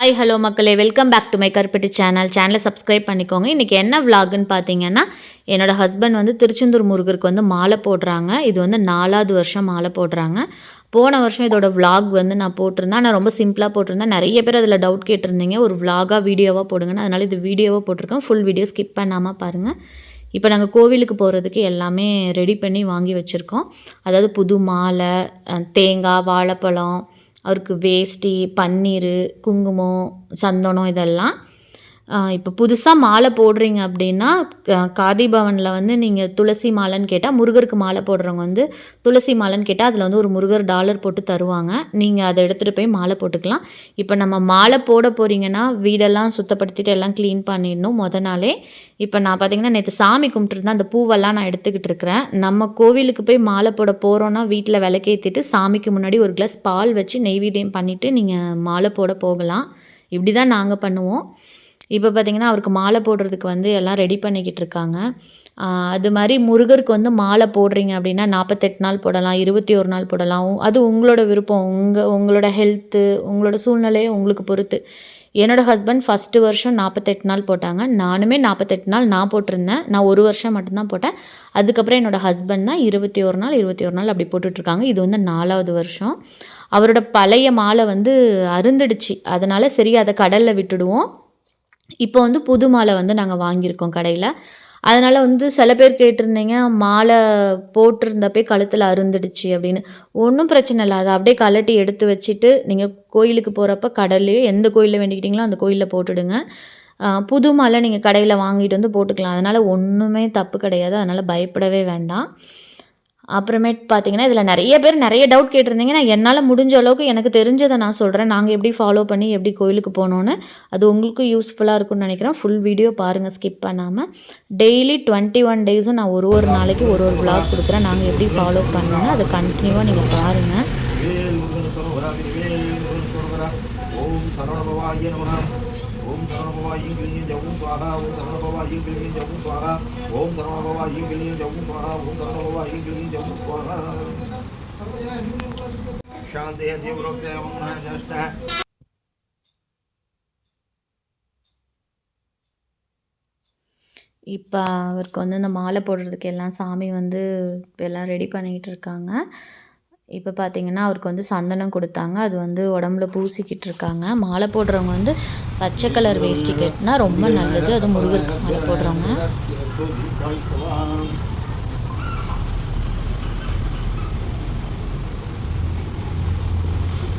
Hi hello மக்களே. Welcome back to my Karupatti channel சேனலை subscribe பண்ணிக்கோங்க. இன்றைக்கி என்ன விலாகுன்னு பார்த்தீங்கன்னா என்னோட ஹஸ்பண்ட் வந்து திருச்செந்தூர் முருகருக்கு வந்து மாலை போடுறாங்க. இது வந்து நாலாவது வருஷம் மாலை போடுறாங்க. போன வருஷம் இதோட விலாக் வந்து நான் போட்டிருந்தேன். நான் ரொம்ப சிம்பிளாக போட்டிருந்தேன். நிறைய பேர் அதில் டவுட் கேட்டிருந்தீங்க. ஒரு விலாகாக வீடியோவாக போடுங்கன்னு. அதனால் இது வீடியோவாக போட்டிருக்கேன். ஃபுல் வீடியோ ஸ்கிப் பண்ணாமல் பாருங்கள் இப்போ நாங்கள் கோவிலுக்கு போகிறதுக்கு எல்லாமே ரெடி பண்ணி வாங்கி வச்சுருக்கோம். அதாவது புது மாலை தேங்காய் வாழைப்பழம் அவருக்கு வேஷ்டி பன்னீர் குங்குமம் சந்தனம் இதெல்லாம் இப்போ புதுசாக மாலை போடுறீங்க அப்படின்னா க- காதி பவனில் வந்து நீங்கள் துளசி மாலைன்னு கேட்டால் முருகருக்கு மாலை போடுறவங்க வந்து துளசி மாலைன்னு கேட்டால் அதில் வந்து ஒரு முருகர் டாலர் போட்டு தருவாங்க. நீங்கள் அதை எடுத்துகிட்டு போய் மாலை போட்டுக்கலாம். இப்போ நம்ம மாலை போட போகிறீங்கன்னா வீடெல்லாம் சுத்தப்படுத்திட்டு எல்லாம் க்ளீன் பண்ணிடணும் முத நாளே. இப்போ நான் பார்த்தீங்கன்னா நேற்று சாமி கும்பிட்டுருந்தேன் அந்த பூவெல்லாம் நான் எடுத்துக்கிட்டு இருக்கிறேன். நம்ம கோவிலுக்கு போய் மாலை போட போகிறோன்னா வீட்டில் விளக்கேற்றிட்டு சாமிக்கு முன்னாடி ஒரு கிளாஸ் பால் வச்சு நெய்வேத்தியம் பண்ணிவிட்டு நீங்கள் மாலை போட போகலாம். இப்படி தான் நாங்கள் பண்ணுவோம். இப்போ பார்த்தீங்கன்னா அவருக்கு மாலை போடுறதுக்கு வந்து எல்லாம் ரெடி பண்ணிக்கிட்டு இருக்காங்க. அது மாதிரி முருகருக்கு வந்து மாலை போடுறீங்க அப்படின்னா நாற்பத்தெட்டு நாள் போடலாம் இருபத்தி ஒரு நாள் போடலாம். அது உங்களோட விருப்பம். உங்கள் உங்களோட ஹெல்த்து உங்களோட சூழ்நிலையை உங்களுக்கு பொறுத்து. என்னோட ஹஸ்பண்ட் ஃபஸ்ட்டு வருஷம் நாற்பத்தெட்டு நாள் போட்டாங்க. நானுமே நாற்பத்தெட்டு நாள் நான் போட்டிருந்தேன். நான் ஒரு வருஷம் மட்டும்தான் போட்டேன். அதுக்கப்புறம் என்னோட ஹஸ்பண்ட் தான் இருபத்தி ஒரு நாள் இருபத்தி ஒரு நாள் அப்படி போட்டுட்ருக்காங்க இது வந்து நாலாவது வருஷம். அவரோட பழைய மாலை வந்து அருந்துடுச்சு. அதனால் சரி அதை கடலில் விட்டுடுவோம். இப்போ வந்து புது மாலை வந்து நாங்கள் வாங்கியிருக்கோம் கடையில். அதனால் வந்து சில பேர் கேட்டிருந்தீங்க மாலை போட்டிருந்தப்பே கழுத்தில் அருந்துடுச்சு அப்படின்னு. ஒன்றும் பிரச்சனை இல்லை அதை அப்படியே கழட்டி எடுத்து வச்சுட்டு நீங்கள் கோயிலுக்கு போகிறப்ப கடல்லையோ எந்த கோயிலில் வேண்டிக்கிட்டீங்களோ அந்த கோயிலில் போட்டுடுங்க. புது மாலை நீங்கள் கடையில் வாங்கிட்டு வந்து போட்டுக்கலாம். அதனால் ஒன்றுமே தப்பு கிடையாது. அதனால் பயப்படவே வேண்டாம். அப்புறமேட்டு பார்த்தீங்கன்னா இதில் நிறைய பேர் நிறைய டவுட் கேட்டிருந்தீங்க. நான் என்னால் முடிஞ்ச அளவுக்கு எனக்கு தெரிஞ்சதை நான் சொல்கிறேன் நாங்கள் எப்படி ஃபாலோ பண்ணி எப்படி கோயிலுக்கு போகணுன்னு அது உங்களுக்கும் யூஸ்ஃபுல்லாக இருக்கும்னு நினைக்கிறேன். ஃபுல் வீடியோ பாருங்கள் ஸ்கிப் பண்ணாமல் டெய்லி டுவெண்ட்டி ஒன் டேஸும் நான் ஒரு ஒரு நாளைக்கு ஒரு ஒரு விளாக் கொடுக்குறேன். நாங்கள் எப்படி ஃபாலோ பண்ணோன்னு அதை கண்டினியூவாக நீங்கள் பாருங்கள் வேல் முருகன் கரோகரா வேல் முருகன் கரோகரா ஓம் சரவணபவாய நமः ஓம் சரவணபவாய கிளியும் ஜவும் சுவாகா ஓம் சரவணபவாய கிளியும் ஜவும் சுவாகா ஓம் சரவணபவாய கிளியும் ஜவும் சுவாகா ஓம் சரவணபவாய கிளியும் ஜவும் சுவாகா சாந்தே தேவரோக்தேவம் மகாசாஷ்ட இப்போ அவருக்கு வந்து இந்த மாலை போடுறதுக்கு எல்லாம் சாமி வந்து இப்ப எல்லாம் ரெடி பண்ணிக்கிட்டு இருக்காங்க. இப்போ பார்த்தீங்கன்னா அவருக்கு வந்து சந்தனம் கொடுத்தாங்க. அது வந்து உடம்புல பூசிக்கிட்டு இருக்காங்க. மாலை போடுறவங்க வந்து பச்சை கலர் வேஷ்டி கட்டினா ரொம்ப நல்லது. அது முருகருக்கு மாலை போடுறவங்க.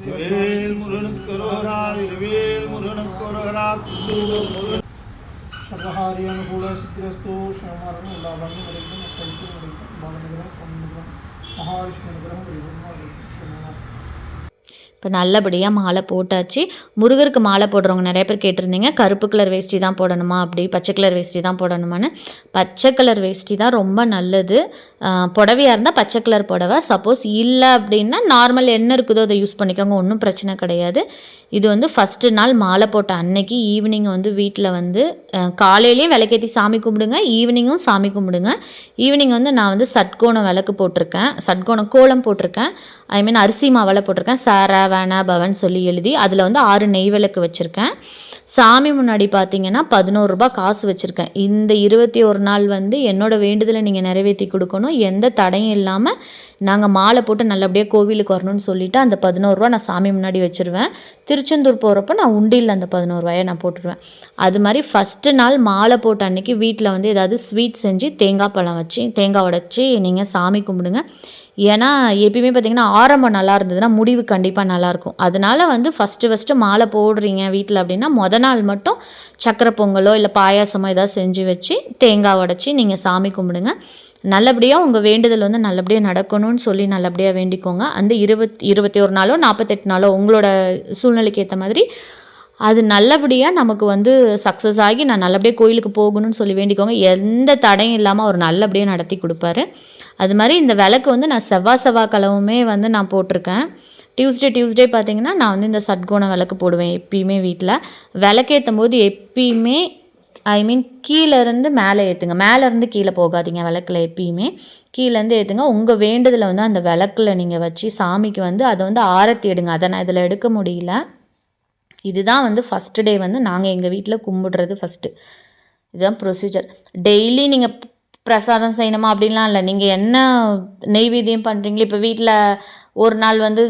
வேல் முருகனுக்கு ரோரா வேல் முருகனுக்கு ரோரா சர்வஹாரி அனுகூல சித்திரஸ்து சமரணம் எல்லா வண்ணம் வரைக்கும் அஷ்டீஸ்வரம் வரைக்கும் பாலநகரம் சுவாமி நகரம் மகாவிஷ்ணு நகரம் வரைக்கும் இப்போ நல்லபடியாக மாலை போட்டாச்சு. முருகருக்கு மாலை போடுறவங்க நிறைய பேர் கேட்டிருந்தீங்க. கருப்பு கலர் வேஷ்டி தான் போடணுமா? அப்படி பச்சை கலர் வேஷ்டி தான் போடணுமான்னு. பச்சை கலர் வேஷ்டி தான் ரொம்ப நல்லது. புடவையாக இருந்தால் பச்சை கலர் புடவை. சப்போஸ் இல்லை அப்படின்னா நார்மல் என்ன இருக்குதோ அதை யூஸ் பண்ணிக்கோங்க. ஒன்றும் பிரச்சனை கிடையாது. இது வந்து ஃபஸ்ட்டு நாள் மாலை போட்ட அன்னைக்கு ஈவினிங் வந்து வீட்டில் வந்து காலையிலேயே விளக்கேற்றி சாமி கும்பிடுங்க. ஈவினிங்கும் சாமி கும்பிடுங்க. ஈவினிங் வந்து நான் வந்து சட்கோணம் விளக்கு போட்டிருக்கேன். சட்கோணம் கோலம் போட்டிருக்கேன். ஐ மீன் அரிசி மாவில் போட்டிருக்கேன். சாரா வேணா பவன் சொல்லி எழுதி அதில் வந்து ஆறு நெய் விளக்கு வச்சுருக்கேன். சாமி முன்னாடி பார்த்தீங்கன்னா பதினோரு ரூபாய் காசு வச்சுருக்கேன். இந்த இருபத்தி ஒரு நாள் வந்து என்னோட வேண்டுதலை நீங்கள் நிறைவேற்றி கொடுக்கணும். எந்த தடையும் இல்லாமல் நாங்கள் மாலை போட்டு நல்லபடியாக கோவிலுக்கு வரணும்னு சொல்லிவிட்டு அந்த பதினோரு ரூபா நான் சாமி முன்னாடி வச்சுருவேன். திருச்செந்தூர் போகிறப்ப நான் உண்டியில் அந்த பதினோரு ரூபாயை நான் போட்டுருவேன். அது மாதிரி ஃபஸ்ட்டு நாள் மாலை போட்ட அன்னைக்கு வீட்டில் வந்து ஏதாவது ஸ்வீட் செஞ்சு தேங்காய் பழம் வச்சு தேங்காய் உடச்சி நீங்கள் சாமி கும்பிடுங்க. ஏன்னா எப்பயுமே பார்த்தீங்கன்னா ஆரம்பம் நல்லா இருந்ததுன்னா முடிவு கண்டிப்பாக நல்லாயிருக்கும் அதனால் வந்து ஃபஸ்ட்டு ஃபஸ்ட்டு மாலை போடுறீங்க வீட்டில் அப்படின்னா மொதல் நாள் மட்டும் சக்கரை பொங்கலோ இல்லை பாயாசமோ ஏதாவது செஞ்சு வச்சு தேங்காய் உடச்சி நீங்கள் சாமி கும்பிடுங்க. நல்லபடியாக உங்கள் வேண்டுதல் வந்து நல்லபடியாக நடக்கணும்னு சொல்லி நல்லபடியாக வேண்டிக்கோங்க. அந்த இருபத் இருபத்தி ஒரு நாளோ நாற்பத்தெட்டு நாளோ உங்களோட சூழ்நிலைக்கு ஏற்ற மாதிரி அது நல்லபடியாக நமக்கு வந்து சக்ஸஸ் ஆகி நான் நல்லபடியாக கோயிலுக்கு போகணும்னு சொல்லி வேண்டிக்கோங்க. எந்த தடையும் இல்லாமல் அவர் நல்லபடியாக நடத்தி கொடுப்பாரு. அது மாதிரி இந்த விளக்கு வந்து நான் செவ்வாய் செவ்வாய் கிழமுமே வந்து நான் போட்டிருக்கேன். டியூஸ்டே டியூஸ்டே பார்த்தீங்கன்னா நான் வந்து இந்த சட்கோண விளக்கு போடுவேன் எப்பயுமே வீட்டில் விளக்கேற்றும் போது எப்பயுமே ஐ மீன் கீழேருந்து மேலே ஏற்றுங்க மேலேருந்து கீழே போகாதீங்க விளக்கில் எப்பயுமே. கீழேருந்து ஏற்றுங்க உங்கள் வேண்டுதலை வந்து அந்த விளக்குல நீங்கள் வச்சு சாமிக்கு வந்து அதை வந்து ஆரத்தி எடுங்க. அதை நான் இதில் எடுக்க முடியல. இதுதான் வந்து ஃபஸ்ட்டு டே வந்து நாங்கள் எங்கள் வீட்டில் கும்பிடுறது ஃபஸ்ட்டு இதுதான் ப்ரொசீஜர் டெய்லி நீங்கள் பிரசாதம் செய்யணுமா அப்படின்லாம் இல்லை. நீங்கள் என்ன நெய்வேத்தியம் பண்ணுறீங்களோ இப்போ வீட்டில் ஒரு நாள் வந்து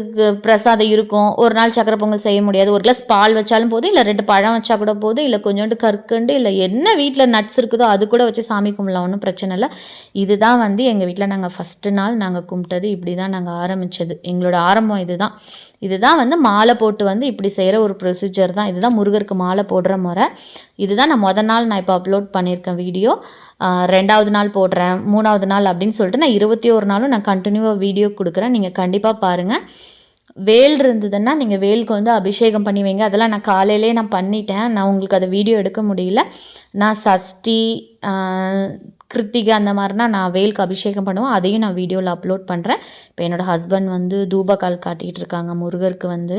பிரசாதம் இருக்கும். ஒரு நாள் சக்கரை பொங்கல் செய்ய முடியாது. ஒரு கிளாஸ் பால் வச்சாலும் போதும் இல்லை ரெண்டு பழம் வச்சா கூட போதும் இல்லை கொஞ்சோண்டு கற்கண்டு இல்லை என்ன வீட்டில் நட்ஸ் இருக்குதோ அது கூட வச்சு சாமி கும்பிடலாம் ஒன்றும் பிரச்சனை இல்லை. இதுதான் வந்து எங்கள் வீட்டில் நாங்கள் ஃபஸ்ட்டு நாள் நாங்கள் கும்பிட்டது இப்படி தான் நாங்கள் ஆரம்பித்தது எங்களோட ஆரம்பம் இதுதான். இதுதான் வந்து மாலை போட்டு வந்து இப்படி செய்கிற ஒரு ப்ரொசீஜர் தான். இதுதான் முருகருக்கு மாலை போடுற முறை. இதுதான் நான் முத நாள் நான் இப்போ அப்லோட் பண்ணியிருக்கேன் வீடியோ. ரெண்டாவது நாள் போடுறேன் மூணாவது நாள் அப்படின்னு சொல்லிட்டு நான் இருபத்தி ஒரு நாளும் நான் கண்டினியூவாக வீடியோ கொடுக்குறேன். நீங்கள் கண்டிப்பாக பாருங்கள் வேல் இருந்ததுன்னா நீங்கள் வேலுக்கு வந்து அபிஷேகம் பண்ணி வைங்க. அதெல்லாம் நான் காலையிலே நான் பண்ணிட்டேன். நான் உங்களுக்கு அதை வீடியோ எடுக்க முடியல. நான் சஷ்டி கிருத்திகை அந்த மாதிரினா நான் வேலுக்கு அபிஷேகம் பண்ணுவேன். அதையும் நான் வீடியோவில் அப்லோட் பண்ணுறேன் இப்போ என்னோடய ஹஸ்பண்ட் வந்து தூபகால் காட்டிகிட்டு இருக்காங்க. முருகருக்கு வந்து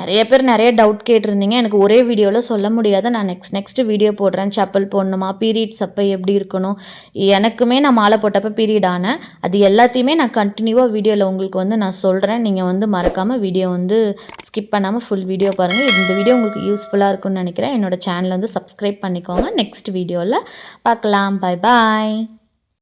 நிறைய பேர் நிறைய டவுட் கேட்டிருந்தீங்க. எனக்கு ஒரே வீடியோவில் சொல்ல முடியாது நான் நெக்ஸ்ட் நெக்ஸ்ட் வீடியோ போடுறேன். செப்பல் போடணுமா? பீரியட்ஸ் அப்போ எப்படி இருக்கணும்? எனக்குமே நான் மாலை போட்டப்போ பீரியட் ஆனேன். அது எல்லாத்தையுமே நான் கண்டினியூவாக வீடியோவில் உங்களுக்கு வந்து நான் சொல்கிறேன் நீங்கள் வந்து மறக்காமல் வீடியோ வந்து ஸ்கிப் பண்ணாமல் ஃபுல் வீடியோ பாருங்கள் இந்த வீடியோ உங்களுக்கு யூஸ்ஃபுல்லாக இருக்கும்னு நினைக்கிறேன். என்னோட சேனலை வந்து சப்ஸ்கிரைப் பண்ணிக்கோங்க. நெக்ஸ்ட் வீடியோவில் பார்க்கலாம். Bye bye